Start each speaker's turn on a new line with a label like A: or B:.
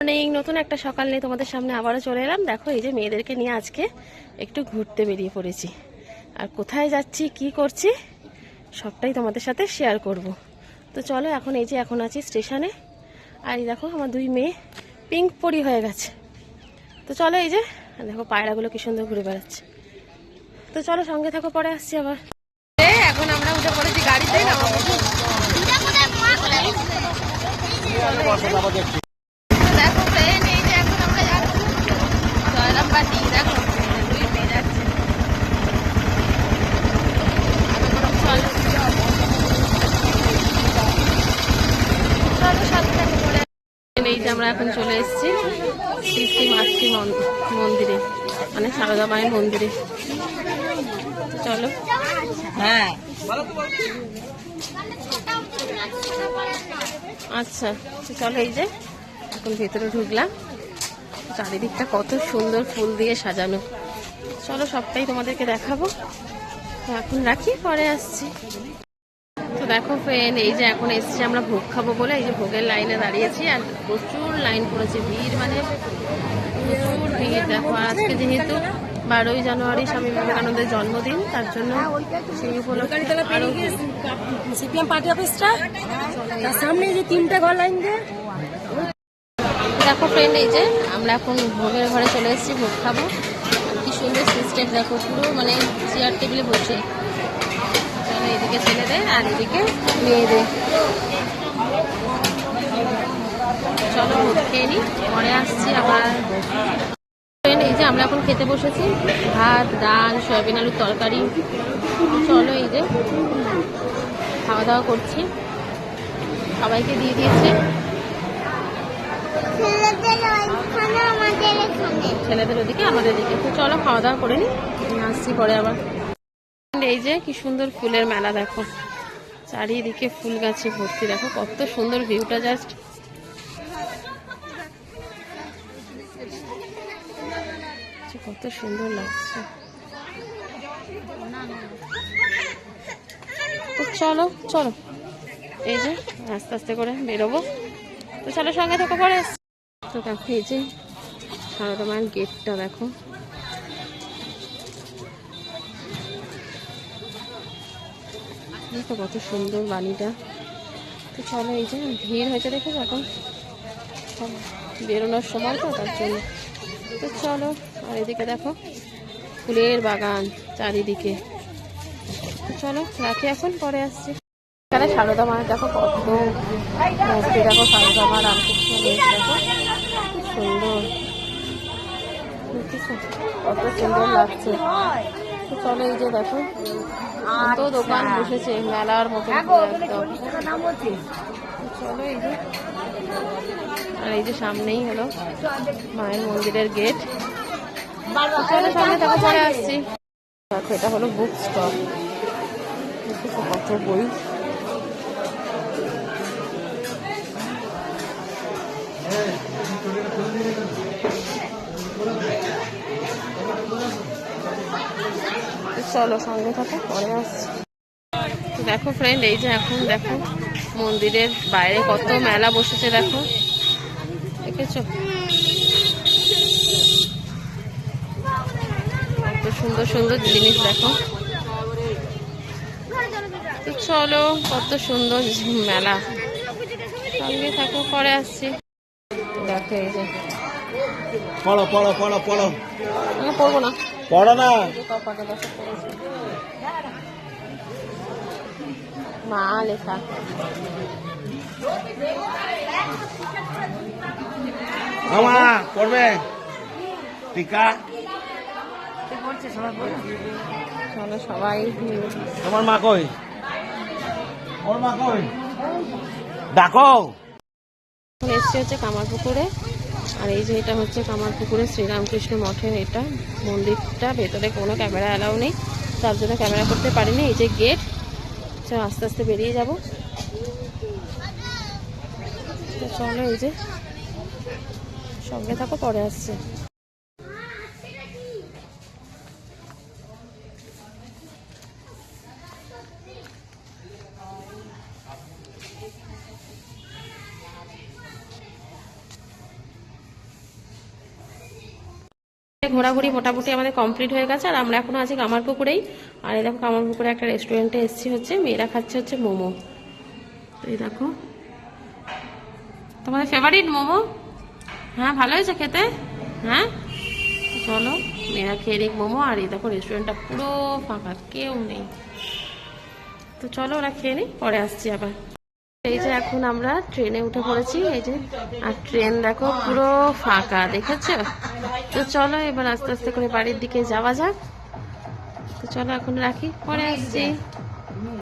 A: Morning নতুন একটা সকাল নিয়ে তোমাদের সামনে আবারও চলে এলাম দেখো এই যে মেয়েদেরকে নিয়ে আজকে একটু ঘুরতে বেরিয়ে পড়েছি আর কোথায় যাচ্ছি কি করছি সবটাই তোমাদের সাথে শেয়ার করব তো চলো এখন এই যে এখন আছি স্টেশনে আর এই দেখো আমার দুই মেয়ে পিঙ্ক পরি হয়ে গেছে তো চলো এই যে দেখো পায়রাগুলো কি সুন্দর ঘুরে বেড়াচ্ছে তো চলো সঙ্গে থাকো পরে আসছি আবার এখন আমরা উঠে পড়েছি গাড়িতে নামাবো দেখো ফ্রেন্ড এই যে এখন আমরা যাচ্ছি জয়রামবাটি দেখো দুই মেয়ে যাচ্ছে চলো চলো সাথে থাকো পরে এই যে আমরা এখন চলে এসেছি শ্রী মাতৃ মন- মন্দিরে মানে সারদা মায়ের মন্দিরে। চলো।
B: হ্যাঁ।
A: আচ্ছা চলো এই যে এখন ভেতরে ঢুকলাম। চারিদিকটা কত সুন্দর ফুল দিয়ে সাজানো। চলো সবটাই তোমাদেরকে দেখাবো। এখন রাখি পরে আসছি। তো দেখো ফ্রেন্ড এই যে এখন এসছি আমরা ভোগ খাব বলে এই যে ভোগের লাইনে দাঁড়িয়েছি আর প্রচুর লাইন পড়েছে ভিড় মানে প্রচুর ভিড়। দেখো আজকে যেহেতু বারোই জানুয়ারি স্বামী বিবেকানন্দের জন্মদিন তার জন্য সেই উপলক্ষে
B: সিপিএম পার্টি অফিসটা তার সামনে যে তিনটা ঘর লাইন দিয়ে।
A: দেখো ফ্রেন্ড এই যে আমরা এখন ভোগের ঘরে চলে এসেছি ভোগ খাব। কি সুন্দর সিস্টেম দেখো পুরো মানে চেয়ার টেবিলে বসে। চলো এদিকে ছেলেদের আর এদিকে মেয়েদের চলো খেয়ে নিই পরে আসছি আবার এই যে আমরা এখন খেতে বসেছি ভাত ডাল সয়াবিন আলুর তরকারি। চলো এই যে খাওয়া দাওয়া করছি। সবাইকে দিয়ে দিয়েছে। ছেলেদের ওদিকে আমাদের দিকে তো চলো খাওয়া দাওয়া করে নি আসছি পরে আবার। এই যে কি সুন্দর ফুলের মেলা, দেখো। চারিদিকে ফুল গাছে ভর্তি, দেখো কত সুন্দর ভিউটা জাস্ট কত সুন্দর লাগছে। চলো চলো। এই যে আস্তে আস্তে করে বেরোবো। তো চলো সঙ্গে থাকো, পরে। তো দেখো এই যে সারদা গেটটা, দেখো। দেখো কত সুন্দর বাণীটা তো চলো এই যে ভিড় হয়েছে দেখো এখন। বেরোনোর সময় তো, তার জন্য। তো চলো, আর এদিকে দেখো, ফুলের বাগান চারিদিকে। চলো, রাখি এখন, পরে আসছি। এখানে সারদা মায়ের দেখো কত মূর্তি, দেখো সারদা মা রামকৃষ্ণ দেখো। সুন্দর? কত সুন্দর লাগছে। তো চলো এই যে দেখো। কত দোকান বসেছে মেলার মতো পুরো চলো এই যে। আর এই যে সামনেই হলো মায়ের মন্দিরের গেট। চলো সামনে দেখো পরে আসছি। দেখো এটা হলো বুক স্টল কত বই। চলো, সঙ্গে থাকো, পরে আসছি। দেখো ফ্রেন্ড এই যে এখন দেখো, মন্দিরের বাইরে কত মেলা বসেছে, দেখো। দেখেছ? কত সুন্দর সুন্দর জিনিস, দেখো। তো চলো, কত সুন্দর মেলা। সঙ্গে থাকো, পরে আসছি। দেখো এই যে
C: পড়ো পড়ো পড়ো পড়ো।
A: পড়ব না।
C: পড়ো না।
A: মা লেখা।
C: আমা পড়বে? টিকা?
A: চলো সবাই।
C: তোমার মা কই? ওর মা কই? ডাকো।
A: এসছে হচ্ছে কামারপুকুরে। আর এই যে এটা হচ্ছে কামারপুকুরে শ্রীরামকৃষ্ণ মঠের এটা মন্দিরটা, ভেতরে কোনো ক্যামেরা অ্যালাউ নেই। তার জন্য ক্যামেরা করতে পারিনি, এই যে গেট। চলো আস্তে আস্তে বেরিয়ে যাব। চলো এই যে সঙ্গে থাকো, পরে আসছে। ঘোরাঘুরি মোটামুটি আমাদের কমপ্লিট হয়ে গেছে, আর আমরা এখন আছি কামারপুকুরেই। আর এই দেখো কামারপুকুরে একটা রেস্টুরেন্টে এসেছি হচ্ছে, মেয়েরা খাচ্ছে হচ্ছে মোমো। এই দেখো। তোমাদের ফেভারিট মোমো? হ্যাঁ ভালো হয়েছে খেতে? হ্যাঁ? চলো, মেয়েরা খেয়ে নিক মোমো, আর এই দেখো রেস্টুরেন্টটা পুরো ফাঁকা, কেউ নেই। তো চলো ওরা খেয়ে নিই পরে আসছি আবার। এই যে এখন আমরা ট্রেনে উঠে পড়েছি, এই যে, আর ট্রেন দেখো পুরো ফাঁকা, দেখেছ? তো চলো এবার আস্তে আস্তে করে বাড়ির দিকে যাওয়া যাক। তো চলো এখন রাখি, পরে আসছি।